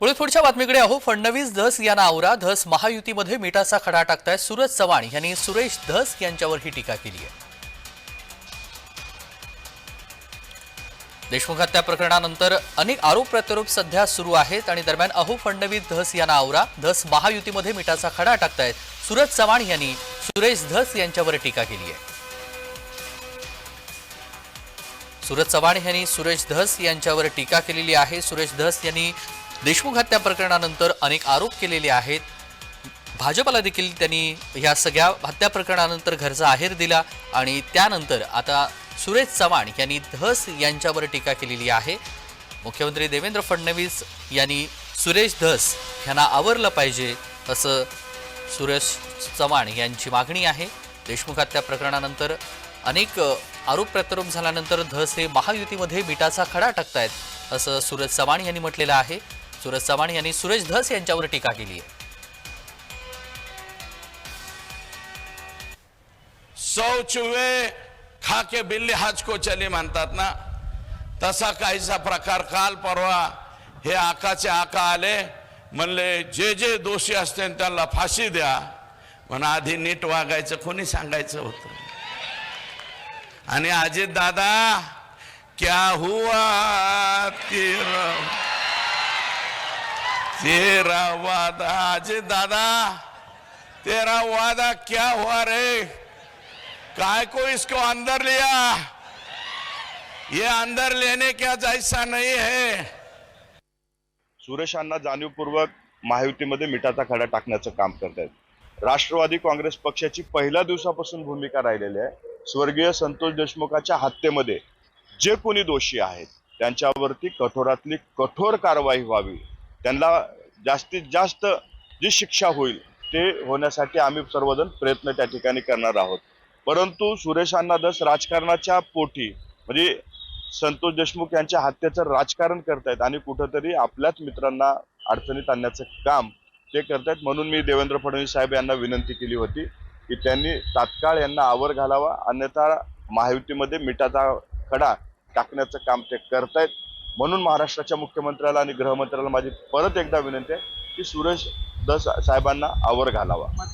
पुढे पुढच्या बातमीकडे अहो फडणवीस धस यांना आवरा. धस महायुतीमध्ये मिठाचा खडा टाकताय सूरज चव्हाण. यांनी सुरेश धस यांच्यावर ही टीका केली आहे. देशमुख हत्या प्रकरणानंतर अनेक आरोप प्रत्यारोप सध्या सुरू आहेत आणि दरम्यान अहो फडणवीस धस यांना आवरा. धस महायुतीमध्ये मिठाचा खडा टाकतायत सूरज चव्हाण यांनी. सुरेश धस यांच्यावर टीका केली आहे. सूरज चव्हाण यांनी सुरेश धस यांच्यावर टीका केलेली आहे. सुरेश धस यांनी देशमुख हत्या प्रकरणानंतर अनेक आरोप केलेले आहेत. भाजपला देखील त्यांनी या सगळ्या हत्या प्रकरणानंतर घरचा आहेर दिला आणि त्यानंतर आता सुरेश चव्हाण यांनी धस यांच्यावर टीका केलेली आहे. मुख्यमंत्री देवेंद्र फडणवीस यांनी सुरेश धस यांना आवरलं पाहिजे असं सुरेश चव्हाण यांची मागणी आहे. देशमुख हत्या प्रकरणानंतर अनेक आरोप प्रत्यारोप झाल्यानंतर धस हे महायुतीमध्ये मिठाचा खडा टाकतायत असं सुरेश चव्हाण यांनी म्हटलेलं आहे. सुरज चव्हाण यांनी सुरेश धस यांच्यावर टीका केली आहे. सौ चुवे खा बिल्ली हज को चली म्हणतात ना तसा काहीसा प्रकार काल परवा हे आकाचे आका आले म्हणले जे जे दोषी असते त्यांना फाशी द्या म्हणा आधी नीट वागायचं कोणी सांगायचं होतं? आणि अजित दादा क्या हुआ तेरा तेरा वादा अजय दादा. तेरा वादा क्या हुआ रे? काय को इसको अंदर लिया? ये अंदर लेने क्या जायसा नहीं है? सुरेशांना जाणीवपूर्वक महायुतीमध्ये मिठाचा खडा टाकण्याचं काम करतायत. राष्ट्रवादी काँग्रेस पक्षाची पहिल्या दिवसापासून भूमिका राहिलेली आहे. स्वर्गीय संतोष देशमुखाच्या हत्येमध्ये जे कोणी दोषी आहेत त्यांच्यावरती कठोरातली कठोर कारवाई व्हावी त्यांना जास्तीत जास्त जी शिक्षा होईल ते होण्यासाठी आम्ही सर्वजण प्रयत्न त्या ठिकाणी करणार आहोत. परंतु सुरेशांना दस राजकारणाच्या पोटी म्हणजे संतोष देशमुख यांच्या हत्येचं राजकारण करतायत आणि कुठंतरी आपल्याच मित्रांना अडचणीत आणण्याचं काम ते करतायत म्हणून मी देवेंद्र फडणवीस साहेब यांना विनंती केली होती की त्यांनी तात्काळ यांना आवर घालावा अन्यथा महायुतीमध्ये मिठाचा खडा टाकण्याचं काम ते करतायत. म्हणून महाराष्ट्राच्या मुख्यमंत्र्याला आणि गृहमंत्र्याला माझी परत एकदा विनंती आहे की सुरेश दस साहेबांना आवर घालावा.